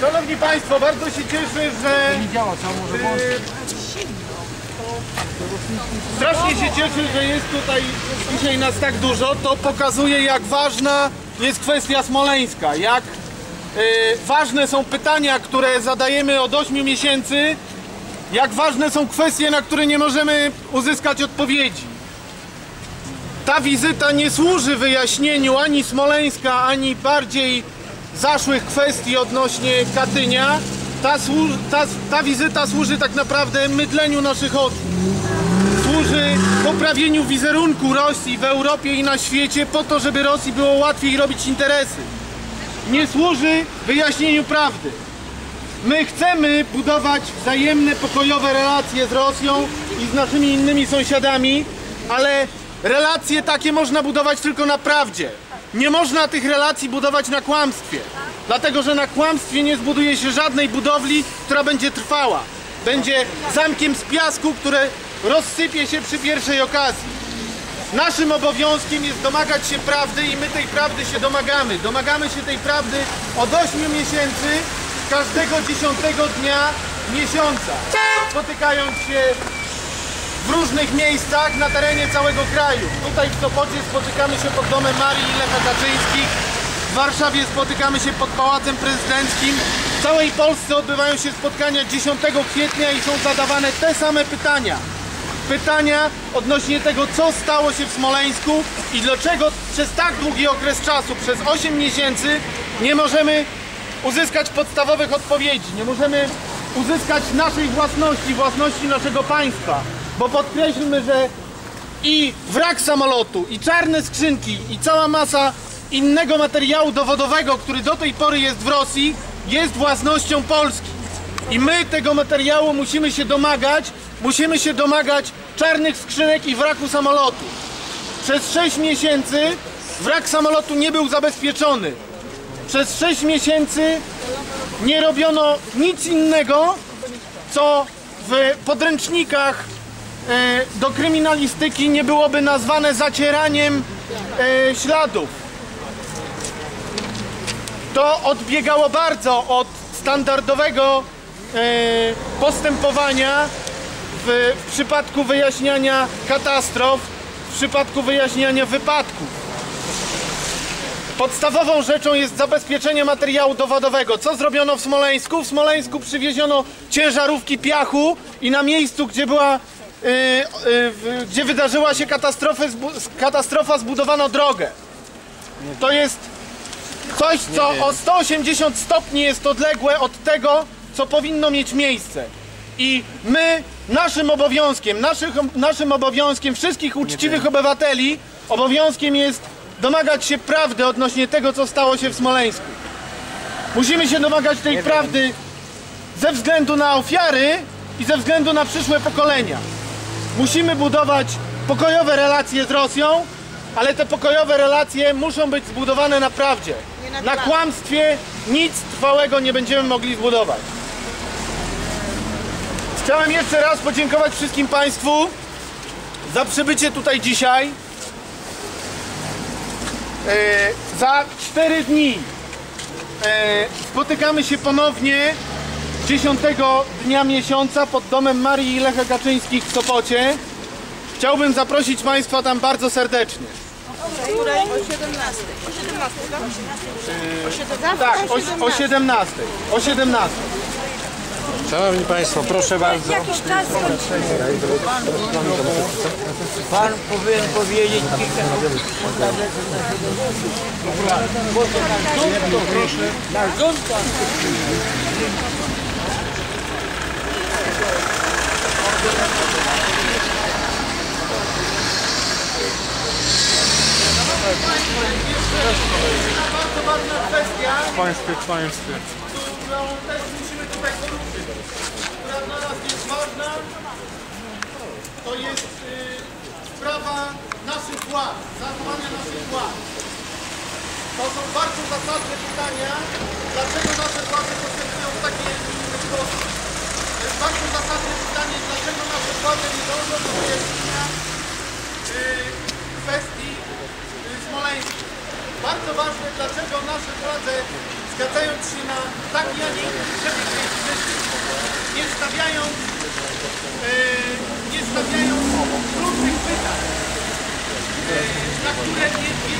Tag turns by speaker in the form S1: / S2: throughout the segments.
S1: Szanowni Państwo, bardzo się cieszę, że...
S2: Nie działa, trzeba może włączyć.
S1: Strasznie się cieszę, że jest tutaj dzisiaj nas tak dużo. To pokazuje, jak ważna jest kwestia smoleńska. Jak y, ważne są pytania, które zadajemy od 8 miesięcy. Jak ważne są kwestie, na które nie możemy uzyskać odpowiedzi. Ta wizyta nie służy wyjaśnieniu ani Smoleńska, ani bardziej zaszłych kwestii odnośnie Katynia. Ta, ta, ta wizyta służy tak naprawdę mydleniu naszych oczu służy poprawieniu wizerunku Rosji w Europie i na świecie po to, żeby Rosji było łatwiej robić interesy. Nie służy wyjaśnieniu prawdy. My chcemy budować wzajemne, pokojowe relacje z Rosją i z naszymi innymi sąsiadami, ale relacje takie można budować tylko na prawdzie. Nie można tych relacji budować na kłamstwie. Dlatego, że na kłamstwie nie zbuduje się żadnej budowli, która będzie trwała. Będzie zamkiem z piasku, które rozsypie się przy pierwszej okazji. Naszym obowiązkiem jest domagać się prawdy i my tej prawdy się domagamy. Domagamy się tej prawdy od 8 miesięcy, każdego dziesiątego dnia miesiąca. Spotykając się w różnych miejscach na terenie całego kraju. Tutaj w Sopocie spotykamy się pod domem Marii i Lecha Kaczyńskich. W Warszawie spotykamy się pod Pałacem Prezydenckim. W całej Polsce odbywają się spotkania 10 kwietnia i są zadawane te same pytania. Pytania odnośnie tego, co stało się w Smoleńsku i dlaczego przez tak długi okres czasu, przez 8 miesięcy, nie możemy uzyskać podstawowych odpowiedzi. Nie możemy uzyskać naszej własności, własności naszego państwa. Bo podkreślmy, że i wrak samolotu, i czarne skrzynki, i cała masa innego materiału dowodowego, który do tej pory jest w Rosji, jest własnością Polski. I my tego materiału musimy się domagać, musimy się domagać czarnych skrzynek i wraku samolotu. Przez 6 miesięcy wrak samolotu nie był zabezpieczony. Przez 6 miesięcy nie robiono nic innego, co w podręcznikach do kryminalistyki nie byłoby nazwane zacieraniem e, śladów. To odbiegało bardzo od standardowego e, postępowania w, przypadku wyjaśniania katastrof, w przypadku wyjaśniania wypadków. Podstawową rzeczą jest zabezpieczenie materiału dowodowego. Co zrobiono w Smoleńsku? W Smoleńsku przywieziono ciężarówki piachu i na miejscu, gdzie była gdzie wydarzyła się katastrofa, zbudowano drogę. To jest coś, co o 180 stopni jest odległe od tego, co powinno mieć miejsce. I my, naszym obowiązkiem, naszych, naszym obowiązkiem wszystkich uczciwych obywateli, obowiązkiem jest domagać się prawdy odnośnie tego, co stało się w Smoleńsku. Musimy się domagać tej prawdy ze względu na ofiary i ze względu na przyszłe pokolenia. Musimy budować pokojowe relacje z Rosją, ale te pokojowe relacje muszą być zbudowane na prawdzie. Na kłamstwie nic trwałego nie będziemy mogli zbudować. Chciałem jeszcze raz podziękować wszystkim Państwu za przybycie tutaj dzisiaj. E, za 4 dni e, spotykamy się ponownie 10 dnia miesiąca pod domem Marii i Lecha Kaczyńskich w Sopocie. Chciałbym zaprosić Państwa tam bardzo serdecznie.
S3: której? O 17. O 17, tak? O 17.
S1: Tak, o, o 17. O 17.
S2: Szanowni Państwo, proszę bardzo.
S3: Jakiś czas
S4: Pan powinien powiedzieć kilka Nasz
S1: Bardzo ważna kwestia,
S2: Państwie, państwie.
S1: którą też musimy tutaj poruszyć, która dla nas jest ważna, to jest y, sprawa naszych władz, zachowania naszych władz. To są bardzo zasadne pytania, dlaczego nasze władze postępują w taki, nie inny sposób. Bardzo zasadne pytanie, dlaczego nasze władze nie dążą do wyjaśnienia y, kwestii y, smoleńskich. Bardzo ważne, dlaczego nasze władze zgadzając się na taki, a nie inny przebieg tej inwestycji, nie stawiając, nie stawiając trudnych pytań, na które nie, nie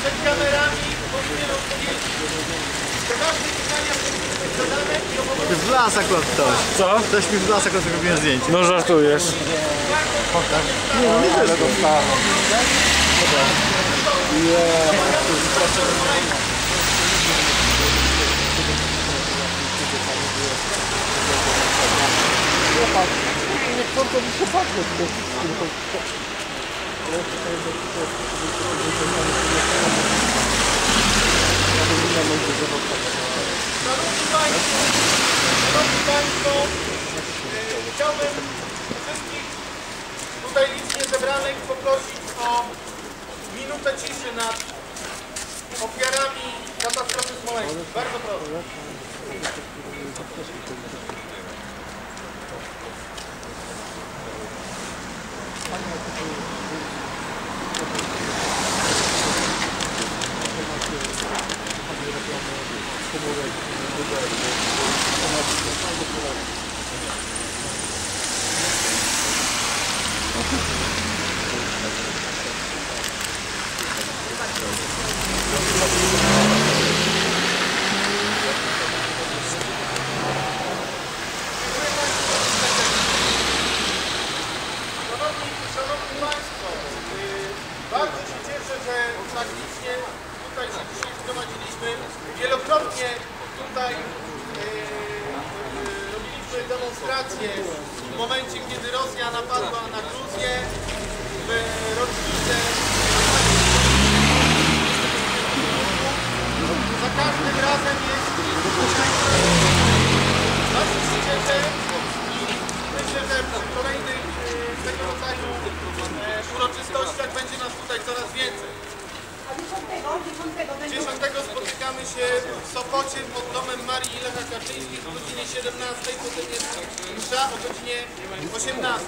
S1: przed kamerami
S5: W las akurat ktoś.
S2: Co?
S5: Ktoś mi w las akurat zrobiłem zdjęcie.
S2: No żartujesz.
S1: Szanowni Państwo, Szanowni Państwo, e, chciałbym wszystkich tutaj licznie poprosić o minutę ciszy nad ofiarami katastrofy smoleńskiej. Bardzo proszę. Szanowni, Szanowni Państwo, yy, bardzo się cieszę, że tak licznie tutaj się dzisiaj zgromadziliśmy. Wielokrotnie tutaj yy, yy, robiliśmy w momencie, kiedy Rosja napadła na Gruzję, w rocznicę za każdym razem jest bardzo się cieszę i myślę, że przy kolejnych e, tego rodzaju e, uroczystościach będzie nas tutaj coraz więcej.
S3: A 10, 10 będzie
S1: 10 spotykamy się w Sopocie pod domem Marii Lecha Kaczyńskich o godzinie 17, potem jest msza o godzinie 18.